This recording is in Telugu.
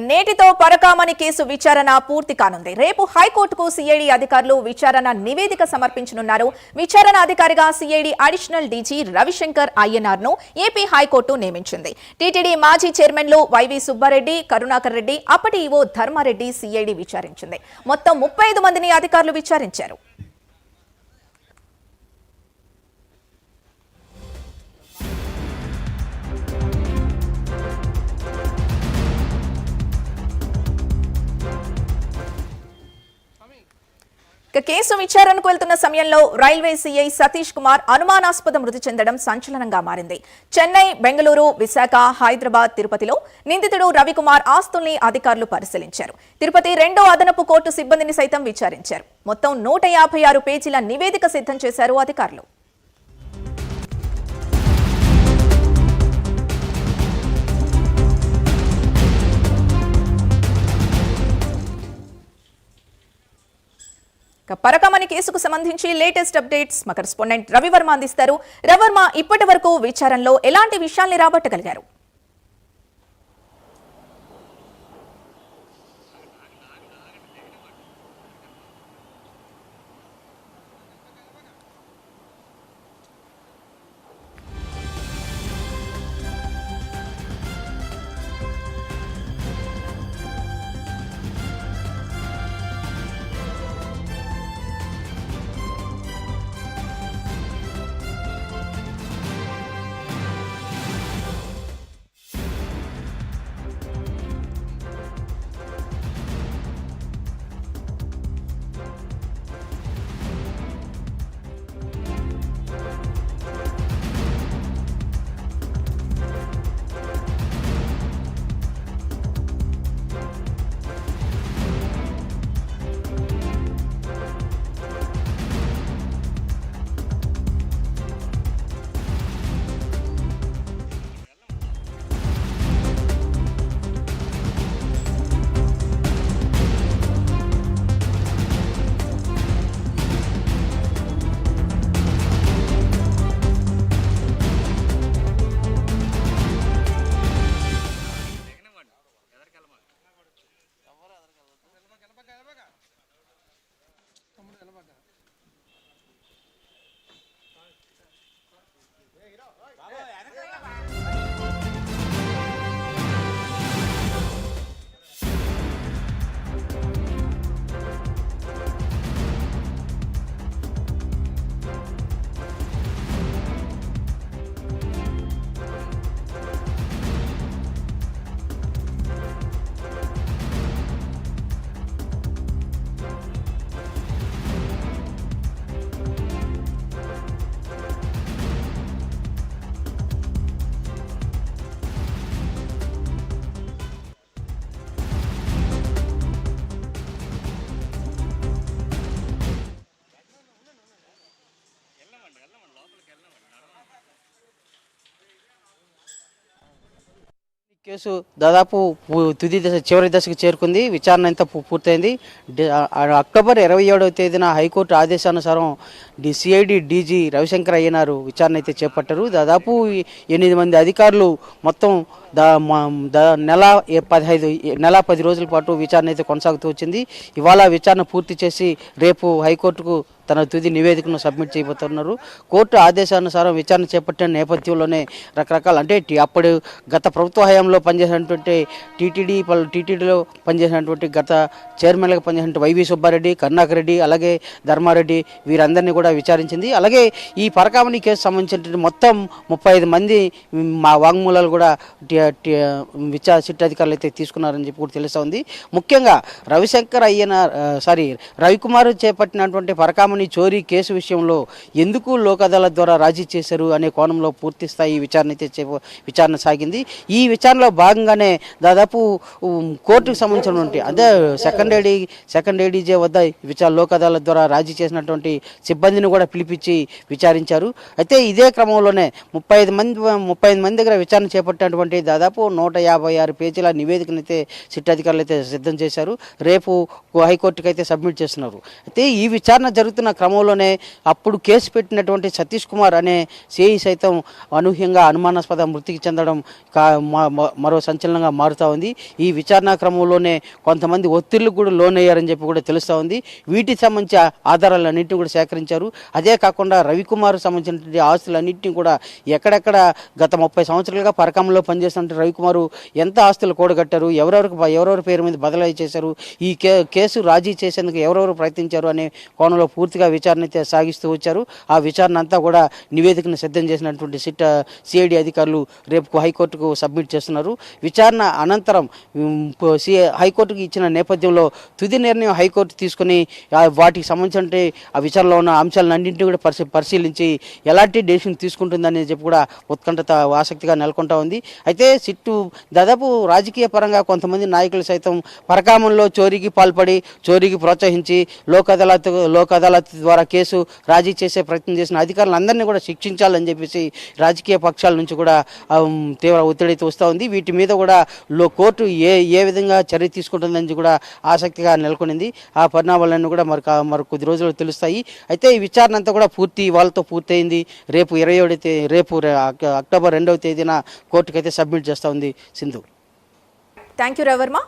నేటితో పరకామణి కేసు విచారణ పూర్తి కానుంది. రేపు హైకోర్టుకు సిఐడి అధికారులు విచారణ నివేదిక సమర్పించనున్నారు. విచారణ అధికారిగా సిఐడి అడిషనల్ డీజీ రవిశంకర్ అయ్యనార్ను ఏపీ హైకోర్టు నియమించింది. టీటీడీ మాజీ చైర్మన్లు వైవి సుబ్బారెడ్డి కరుణాకర్ రెడ్డి అప్పటి ఈవో ధర్మారెడ్డి సిఐడి విచారించింది. మొత్తం ముప్పై ఐదు మందిని అధికారులు విచారించారు. ఇక కేసు విచారణకు వెళ్తున్న సమయంలో రైల్వే సీఐ సతీష్ కుమార్ అనుమానాస్పద మృతి చెందడం సంచలనంగా మారింది. చెన్నై బెంగళూరు విశాఖ హైదరాబాద్ తిరుపతిలో నిందితుడు రవికుమార్ ఆస్తుల్ని అధికారులు పరిశీలించారు. తిరుపతి రెండో అదనపు కోర్టు సిబ్బందిని సైతం విచారించారు. మొత్తం నూట యాభై ఆరు పేజీల నివేదిక సిద్ధం చేశారు అధికారులు. పరకమణి కేసుకు సంబంధించి లేటెస్ట్ అప్డేట్స్ మా కరెస్పాండెంట్ రవివర్మ అందిస్తారు. రవివర్మ ఇప్పటి వరకు విచారణలో ఎలాంటి విషయాల్ని రాబట్టగలిగారు? కేసు దాదాపు తుది దశ చివరి దశకు చేరుకుంది. విచారణ అంతా పూర్తయింది. అక్టోబర్ ఇరవై ఏడవ తేదీన హైకోర్టు ఆదేశానుసారం డి సిఐడి డీజీ రవిశంకర్ అయ్యనారు. విచారణ అయితే చేపట్టారు. దాదాపు ఎనిమిది మంది అధికారులు మొత్తం దా నెల ఏ- పదహైదు నెల పది రోజుల పాటు విచారణ అయితే కొనసాగుతూ వచ్చింది. ఇవాళ విచారణ పూర్తి చేసి రేపు హైకోర్టుకు తన తుది నివేదికను సబ్మిట్ చేయబోతున్నారు. కోర్టు ఆదేశానుసారం విచారణ చేపట్టిన నేపథ్యంలోనే రకరకాల అంటే అప్పుడు గత ప్రభుత్వ హయాంలో పనిచేసినటువంటి టీటీడీ పలు టీటీడీలో పనిచేసినటువంటి గత చైర్మన్గా పనిచేసినటువంటి వైవి సుబ్బారెడ్డి కర్ణాకర్ రెడ్డి అలాగే ధర్మారెడ్డి వీరందరినీ కూడా విచారించింది. అలాగే ఈ పరకామణి కేసు సంబంధించినటువంటి మొత్తం ముప్పై ఐదు మంది మా వాంగ్మూలాలు కూడా విచార సిట్ అధికారులు అయితే తీసుకున్నారని చెప్పి కూడా తెలుస్తోంది. ముఖ్యంగా రవిశంకర్ అయ్యన సారీ రవికుమార్ చేపట్టినటువంటి పరకామణి చోరీ కేసు విషయంలో ఎందుకు లోక్ అదాలత్ ద్వారా రాజీ చేశారు అనే కోణంలో పూర్తి స్థాయి విచారణ అయితే విచారణ సాగింది. ఈ విచారణలో భాగంగానే దాదాపు కోర్టుకు సంబంధించినటువంటి అదే సెకండ్ ఏడీ సెకండ్ ఏడీజే వద్ద విచార లోక్ అదాలత్ ద్వారా రాజీ చేసినటువంటి సిబ్బందిని కూడా పిలిపించి విచారించారు. అయితే ఇదే క్రమంలోనే ముప్పై ఐదు మంది ముప్పై మంది దగ్గర విచారణ చేపట్టినటువంటి దాదాపు నూట యాభై ఆరు పేజీల నివేదికనైతే సిట్ అధికారులు అయితే సిద్ధం చేశారు. రేపు హైకోర్టుకి అయితే సబ్మిట్ చేస్తున్నారు. అయితే ఈ విచారణ జరుగుతున్న క్రమంలోనే అప్పుడు కేసు పెట్టినటువంటి సతీష్ కుమార్ అనే సిఐ సైతం అనూహ్యంగా అనుమానాస్పద మృతికి చెందడం మరో సంచలనంగా మారుతూ ఉంది. ఈ విచారణ క్రమంలోనే కొంతమంది ఒత్తిళ్ళు కూడా లోనయ్యారని చెప్పి కూడా తెలుస్తూ ఉంది. వీటికి సంబంధించి ఆధారాలన్నింటినీ కూడా సేకరించారు. అదే కాకుండా రవికుమార్ సంబంధించినటువంటి ఆస్తులన్నింటినీ కూడా ఎక్కడెక్కడ గత ముప్పై సంవత్సరాలుగా పరకంలో పనిచేస్తున్న రవికుమారు ఎంత ఆస్తులు కూడగట్టారు ఎవరెవరికి ఎవరెవరి పేరు మీద బదలాయి చేశారు ఈ కే కేసు రాజీ చేసేందుకు ఎవరెవరు ప్రయత్నించారు అనే కోణంలో పూర్తిగా విచారణ అయితే సాగిస్తూ వచ్చారు. ఆ విచారణ అంతా కూడా నివేదికను సిద్ధం చేసినటువంటి సిట్ సిఐడి అధికారులు రేపు హైకోర్టుకు సబ్మిట్ చేస్తున్నారు. విచారణ అనంతరం సిఐ సి హైకోర్టుకు ఇచ్చిన నేపథ్యంలో తుది నిర్ణయం హైకోర్టు తీసుకుని వాటికి సంబంధించిన ఆ విచారణలో ఉన్న అంశాలన్నింటినీ కూడా పరిశీ పరిశీలించి ఎలాంటి డెసిషన్ తీసుకుంటుందని చెప్పి కూడా ఉత్కంఠత ఆసక్తిగా నెలకొంటా ఉంది. అయితే సిట్టు దాదాపు రాజకీయ పరంగా కొంతమంది నాయకులు సైతం పరకామంలో చోరీకి పాల్పడి చోరీకి ప్రోత్సహించి లోక్ అదాలత్ లోక్ అదాలత్ ద్వారా కేసు రాజీ చేసే ప్రయత్నం చేసిన అధికారులందరినీ కూడా శిక్షించాలని చెప్పేసి రాజకీయ పక్షాల నుంచి కూడా తీవ్ర ఒత్తిడి అయితే వస్తూ ఉంది. వీటి మీద కూడా లో కోర్టు ఏ ఏ విధంగా చర్య తీసుకుంటుందని కూడా ఆసక్తిగా నెలకొనింది. ఆ పరిణామాలన్నీ కూడా మరి మరి కొద్ది రోజులు తెలుస్తాయి. అయితే ఈ విచారణ అంతా కూడా పూర్తి వాళ్ళతో పూర్తయింది. రేపు ఇరవై ఏడు రేపు అక్టోబర్ రెండవ తేదీన కోర్టుకైతే సబ్మిట్ చేస్తూ ఉంది సింధు. Thank you రవర్మ